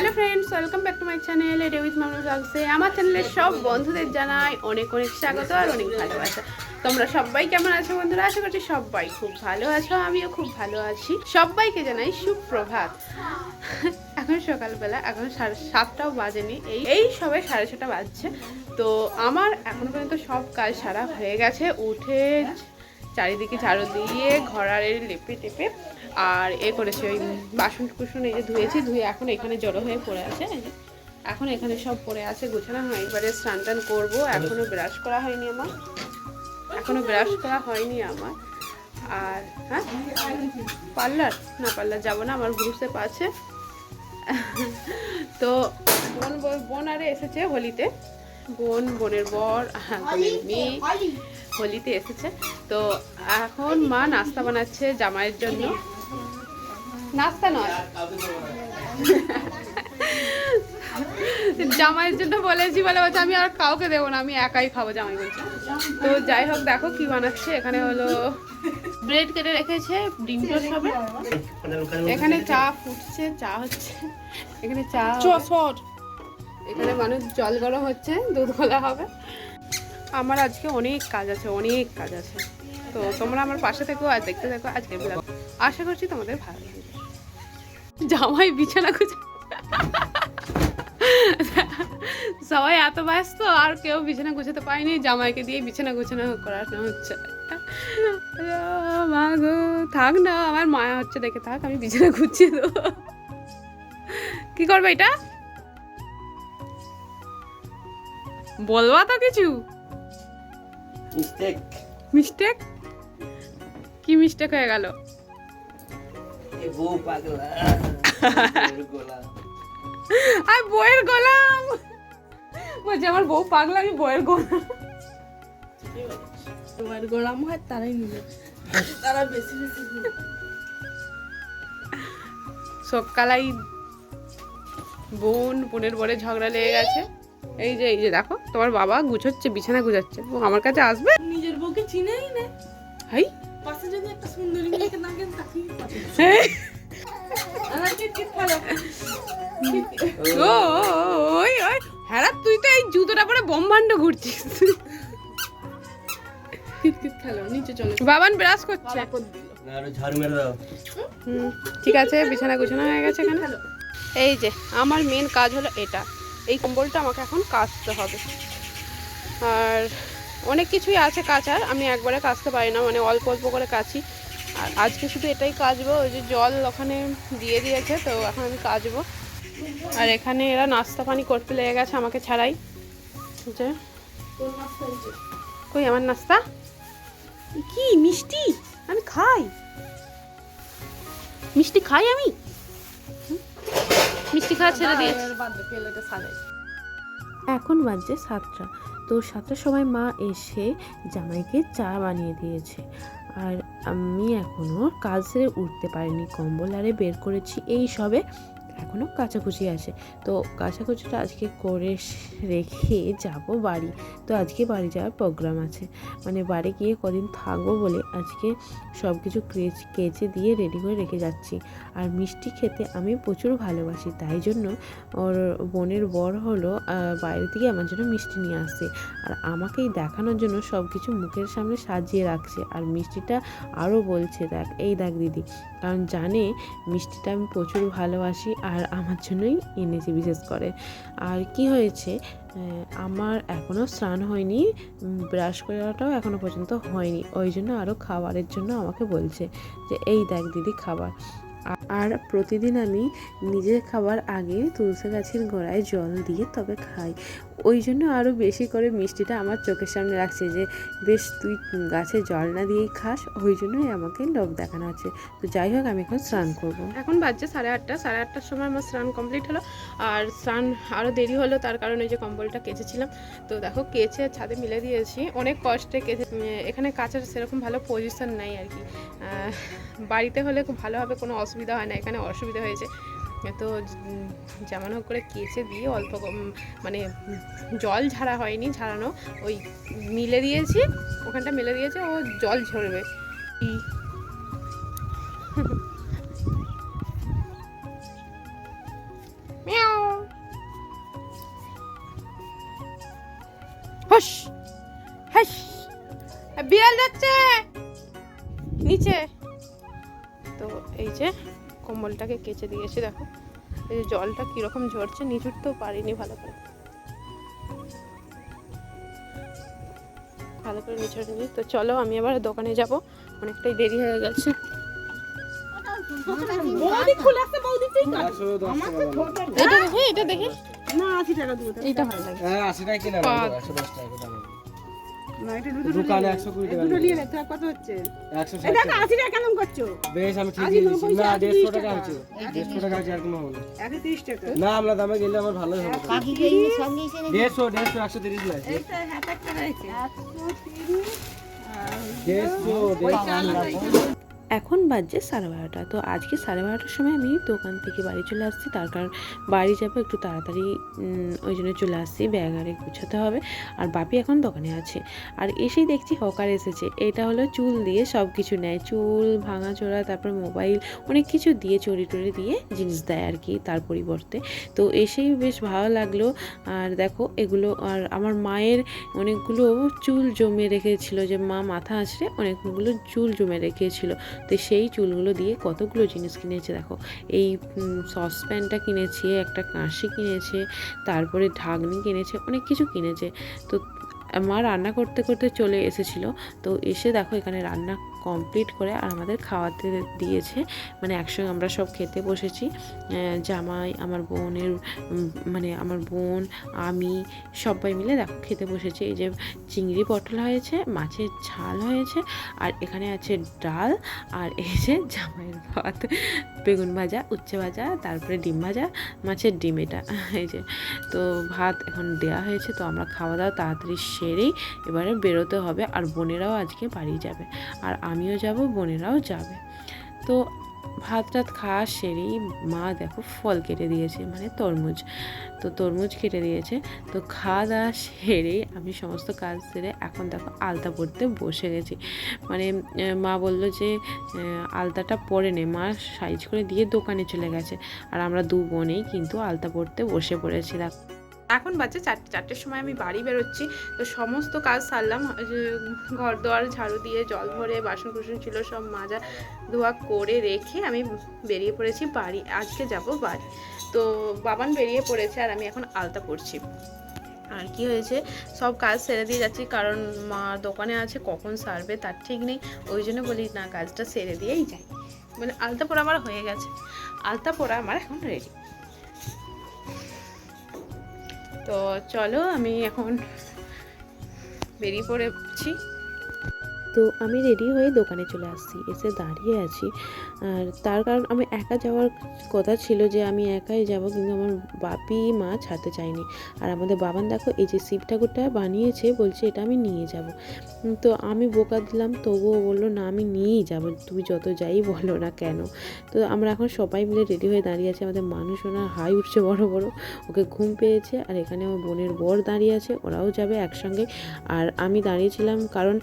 Hello friends welcome back to my channel এটা with মামলা ব্লগসে আমার চ্যানেলের সব বন্ধুদের জানাই অনেক অনেক স্বাগত আর অনেক ভালোবাসা। তোমরা সবাই কেমন আছো বন্ধুরা? আশা করছি সবাই খুব ভালো আছো, আমিও খুব ভালো আছি। সবাইকে জানাই সুপ্রভাত। এখন সকালবেলা, এখন সাড়ে সাতটাও বাজেনি। এই এই সবে সাড়ে ছটা বাজছে। তো আমার এখনও পর্যন্ত সব কাজ সারা হয়ে গেছে। উঠে চারিদিকে ঝাড়ু দিয়ে ঘরারে লেপে টেপে আর এ করেছে ওই বাসন কুসন এই যে ধুয়েছি ধুয়ে এখন এখানে জড়ো হয়ে পড়ে আছে এখন এখানে সব পড়ে আছে গোছানো হয় এবারে স্নান টান করব এখনও ব্রাশ করা হয়নি আমার। এখনও ব্রাশ করা হয়নি আমার। আর হ্যাঁ? পার্লার? না পার্লার যাব না আমার গ্রুপ সেপ আছে তো বোন বোন আরে এসেছে হোলিতে। বোন বোনের বর বোনের মেয়ে হোলিতে এসেছে। তো এখন মা নাস্তা বানাচ্ছে জামাইয়ের জন্য। নাস্তা নয়। জামাইয়ের জন্য বলেছি বলে বলছে আমি আর কাউকে দেবো না আমি একাই খাব জামাই বলছে। তো যাই হোক দেখো কি বানাচ্ছে। এখানে হলো ব্রেড কেটে রেখেছে ডিম টোস্ট হবে। এখানে চা ফুটছে চা হচ্ছে। এখানে চা এখানে মানুষ জল গরম হচ্ছে দুধ গলা হবে। আমার আজকে অনেক কাজ আছে অনেক কাজ আছে। তো তোমরা আমার পাশে থেকো আর দেখতে থাকো আজকে আশা করছি তোমাদের ভালো লাগবে। জামাই বিছানা খুঁজে সবাই এত ব্যস্ত আর কেউ বিছানা গুছাতে পায়নি জামাইকে দিয়ে বিছানা গুছানো করানো হচ্ছে। মা গো থাক না আমার মায়া হচ্ছে দেখে থাক আমি বিছানা গুছিয়ে দেবো। কি করবে এটা? বলবা তো কিছু। মিস্টেক মিস্টেক কি মিস্টেক হয়ে গেল? এ বউ পাগলা আর বইয়ের গোলাম। বলছে আমার বউ পাগলা আমি বইয়ের গোলাম। তোমার গোলাম হয় তারাই নিবে। তারা বেশি বেশি। সকালাই বোন বোনের বরে ঝগড়া লেগে গেছে। এই যে এই যে দেখো তোমার বাবা গুছোচ্ছে বিছানা গুছাচ্ছে। ও আমার কাছে আসবে? নিজের বউকে চিনেই না। হাই যদি একটা সুন্দরী মেয়েকে না কেন তাকিয়ে হ্যাঁ। আমার ও ও, ওই ওই। হ্যাঁ তুই তো এই জুতোটা পরে ব্রহ্মাণ্ড ঘুরছিস। বাবান ব্রাশ করছে। ঠিক আছে বিছানা গুছানো হয়ে গেছে এখানে। এই যে আমার মেন কাজ হলো এটা। এই কম্বলটা আমাকে এখন কাচতে হবে। আর অনেক কিছুই আছে কাচার আমি একবারে কাচতে পারি না মানে অল্প অল্প করে কাচি। আর আজকে শুধু এটাই কাচবো ওই যে জল ওখানে দিয়ে দিয়েছে তো এখন আমি কাচবো। আর এখানে এরা নাস্তা পানি করতে লেগে গেছে আমাকে ছাড়াই। যে। কই আমার নাস্তা? কি মিষ্টি? আমি খাই। মিষ্টি খাই আমি? মিষ্টি খাওয়া ছেড়ে দিয়েছি। এখন বাজছে সাতটা। তো সাতটার সময় মা এসে জামাইকে চা বানিয়ে দিয়েছে। আর আমি এখনও কাজ সেরে উঠতে পারিনি কম্বল আরে বের করেছি এই সবে। এখনও কাচাকুচি আছে। তো কাচাকুচিটা আজকে করে রেখে যাব বাড়ি। তো আজকে বাড়ি যাওয়ার প্রোগ্রাম আছে। মানে বাড়ি গিয়ে কদিন থাকব বলে আজকে সব কিছু কেচ- দিয়ে রেডি করে রেখে যাচ্ছি। আর মিষ্টি খেতে আমি প্রচুর ভালোবাসি, তাই জন্য ওর বোনের বর হলো বাইরে থেকে আমার জন্য মিষ্টি নিয়ে আসছে। আর আমাকেই দেখানোর জন্য সব কিছু মুখের সামনে সাজিয়ে রাখছে। আর মিষ্টিটা আরও বলছে, দেখ, এই দেখ দিদি কারণ জানে মিষ্টিটা আমি প্রচুর ভালোবাসি আর আমার জন্যই এনেছে বিশেষ করে। আর কি হয়েছে আমার এখনও স্নান হয়নি ব্রাশ করাটাও এখনও পর্যন্ত হয়নি। ওই জন্য আরও খাবারের জন্য আমাকে বলছে যে, এই দেখ দিদি খাবার। আর প্রতিদিন আমি নিজের খাবার আগে তুলসী গাছের গোড়ায় জল দিয়ে তবে খাই। ওই জন্য আরও বেশি করে মিষ্টিটা আমার চোখের সামনে রাখছে যে, বেশ, তুই গাছে জল না দিয়েই খাস, ওই জন্যই আমাকে লোভ দেখানো হচ্ছে। তো যাই হোক, আমি এখন স্নান করব। এখন বাজছে সাড়ে আটটা, সাড়ে আটটার সময় আমার স্নান কমপ্লিট হলো। আর স্নান আরও দেরি হলো, তার কারণে যে কম্বলটা কেচেছিলাম। তো দেখো, কেচে ছাদে মিলে দিয়েছি। অনেক কষ্টে কেচে এখানে কাচার সেরকম ভালো পজিশন নাই আর কি। বাড়িতে হলে খুব ভালোভাবে কোনো অসুবিধা হয় না, এখানে অসুবিধা হয়েছে। তো যেমন হোক করে কেচে দিয়ে অল্প মানে জল ঝাড়া হয়নি, ঝাড়ানো। ওই মিলে দিয়েছি, ওখানটা মিলে দিয়েছে, ও জল ঝরবে। বিড়াল যাচ্ছে। নিচে। তো এই যে কম্বলটাকে কেচে দিয়েছি দেখো। এই যে জলটা কীরকম ঝরছে নিচুরতেও পারিনি ভালো করে। ভালো করে নিচড়ে নি তো চলো আমি আবার দোকানে যাব। অনেকটাই দেরি হয়ে গেছে। এটা দেখে এটা দেখে? না আশি টাকা দেবো এইটা ভালো লাগে। হ্যাঁ আশি টাকা কিনা পাঁচ। একশো দশ টাকা দাম না এটা দুটো দোকানে একশো কুড়ি টাকা দুটো নিয়ে নে তোর কত হচ্ছে? একশো ষাট এই দেখো টাকা। আশি টাকা কেমন করছ? বেশ আমি ঠিক আশি দিয়ে নব্বই দিচ্ছি না টাকা, দেড়শো তিরিশ টাকা টাকা। আছে দেড়শো টাকা আছে আর কোনো হবে না। একশো তিরিশ টাকা। না আমরা দামে গেলে আমার ভালোই হবে। দেড়শো দেড়শো একশো তিরিশ নাই এইটা হাত একটা রয়েছে একশো তিরিশ। দেড়শো দেড়শো। এখন বাজছে সাড়ে বারোটা। তো আজকে সাড়ে বারোটার সময় আমি দোকান থেকে বাড়ি চলে আসছি। তার কারণ বাড়ি যাব একটু তাড়াতাড়ি ওই জন্য চলে আসছি। ব্যাগ আরে গুছাতে হবে। আর বাপি এখন দোকানে আছে। আর এসেই দেখছি হকার এসেছে। এটা হলো চুল দিয়ে সব কিছু নেয়। চুল ভাঙা চোরা তারপর মোবাইল, অনেক কিছু দিয়ে চড়ি টড়ি দিয়ে জিনিস দেয় আর কি তার পরিবর্তে। তো এসেই বেশ ভালো লাগল। আর দেখো, এগুলো আর আমার মায়ের অনেকগুলো চুল জমে রেখেছিল। যে মা মাথা আছড়ে অনেকগুলো চুল জমে রেখেছিল। তো সেই চুলগুলো দিয়ে কতগুলো জিনিস কিনেছে দেখো। এই সসপ্যানটা কিনেছে, একটা কাঁশি কিনেছে, তারপরে ঢাকনি কিনেছে, অনেক কিছু কিনেছে। তো, মা রান্না করতে করতে চলে এসেছিল। তো এসে দেখো এখানে রান্না কমপ্লিট করে আর আমাদের খাওয়াতে দিয়েছে। মানে একসঙ্গে আমরা সব খেতে বসেছি। জামাই, আমার বোনের মানে আমার বোন, আমি সবাই মিলে দেখো খেতে বসেছি। এই যে চিংড়ি পটল হয়েছে, মাছের ঝাল হয়েছে, আর এখানে আছে ডাল, আর এই যে জামাইয়ের ভাত। বেগুন ভাজা, উচ্ছে ভাজা, তারপরে ডিম ভাজা, মাছের ডিম এটা। এই যে, তো ভাত এখন দেওয়া হয়েছে, তো আমরা খাওয়া দাওয়া তাড়াতাড়ি সেরেই এবারে বেরোতে হবে, আর বোনেরাও আজকে বাড়ি যাবে। আর আমিও যাব, বোনেরাও যাবে। তো ভাত টাত খাওয়া সেরেই মা দেখো ফল কেটে দিয়েছে মানে তরমুজ। তো তরমুজ কেটে দিয়েছে। তো খাওয়া দাওয়া সেরেই আমি সমস্ত কাজ সেরে এখন দেখো আলতা পড়তে বসে গেছি। মানে মা বলল যে আলতাটা পরে নে। মা সাইজ করে দিয়ে দোকানে চলে গেছে। আর আমরা দু বোনেই কিন্তু আলতা পড়তে বসে পড়েছি। দেখো এখন বাজে চারটে, চারটের সময় আমি বাড়ি বেরোচ্ছি। তো সমস্ত কাজ সারলাম ঘর দোয়ার ঝাড়ু দিয়ে জল ভরে বাসন কুসন ছিল, সব মাজা ধোয়া করে রেখে আমি বেরিয়ে পড়েছি বাড়ি। আজকে যাব বাড়ি। তো বাবান বেরিয়ে পড়েছে আর আমি এখন আলতা পড়ছি আর কি হয়েছে? সব কাজ সেরে দিয়ে যাচ্ছি, কারণ মা দোকানে আছে, কখন সারবে তার ঠিক নেই। ওই জন্য বলি, না, কাজটা সেরে দিয়েই যাই। মানে আলতা পরা আমার হয়ে গেছে। আলতা পরা আমার এখন রেডি তো চলো, আমি এখন বেরিয়ে পড়েছি। তো আমি রেডি হয়ে দোকানে চলে আসছি। এসে দাঁড়িয়ে আছি। আর তার কারণ আমি একা যাওয়ার কথা ছিল যে আমি একাই যাব, কিন্তু আমার বাপি, মা ছাড়তে চায়নি। আর আমাদের বাবান দেখো, এই যে শিব ঠাকুরটা বানিয়েছে, বলছে এটা আমি নিয়ে যাব। তো আমি বোকা দিলাম, তবুও বলল, না, আমি নিয়েই যাব, তুমি যত যাই বলো না কেন? তো আমরা এখন সবাই মিলে রেডি হয়ে দাঁড়িয়ে আছি, আমাদের মানুষ ওনার হাই উঠছে বড় বড়। ওকে ঘুম পেয়েছে, আর এখানে আমার বোনের বর দাঁড়িয়ে আছে, ওরাও যাবে একসঙ্গে। আর আমি দাঁড়িয়েছিলাম, কারণ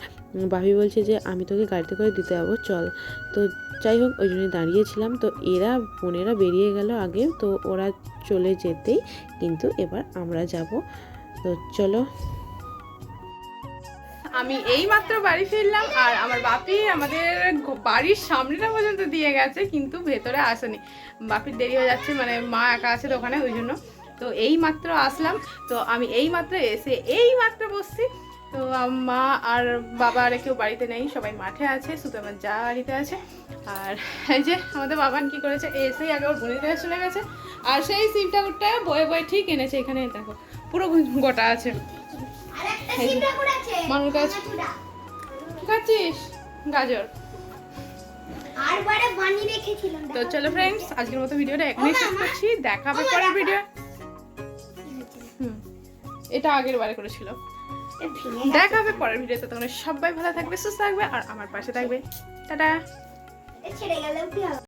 ভাবি বলছে যে, আমি তোকে গাড়িতে করে দিতে যাব, চল। তো যাই হোক ওই জন্যই দাঁড়িয়েছিলাম। তো এরা, বোনেরা বেরিয়ে গেল আগে, তো ওরা চলে যেতেই কিন্তু এবার আমরা যাব। তো চলো। আমি এই মাত্র বাড়ি ফিরলাম আর আমার বাপি আমাদের বাড়ির সামনেটা পর্যন্ত দিয়ে গেছে, কিন্তু ভেতরে আসেনি। বাপির দেরি হয়ে যাচ্ছে মানে মা একা আছে দোকানে ওই জন্য। তো এই মাত্র আসলাম, তো আমি এই মাত্র এসে এই মাত্র বসছি। তো মা আর বাবা আর কেউ বাড়িতে নেই, সবাই মাঠে আছে শুধু আমার যা বাড়িতে আছে। আর এই যে আমাদের বাবান কি করেছে এসেই আগে ওর বোনের কাছে চলে গেছে আর সেই শিব ঠাকুরটা বয়ে বয়ে ঠিক এনেছে এখানে দেখো পুরো গোটা আছে। মানুষ গাছ খাচ্ছিস গাজর। তো চলো ফ্রেন্ডস আজকের মতো ভিডিওটা এখানেই শেষ করছি। দেখা হবে পরের ভিডিও এটা আগের বারে করেছিল। দেখা হবে পরের ভিডিওতে। তোমরা সবাই ভালো থাকবে সুস্থ থাকবে আর আমার পাশে থাকবে। টাটা। ছেড়ে গেলেও কি হবে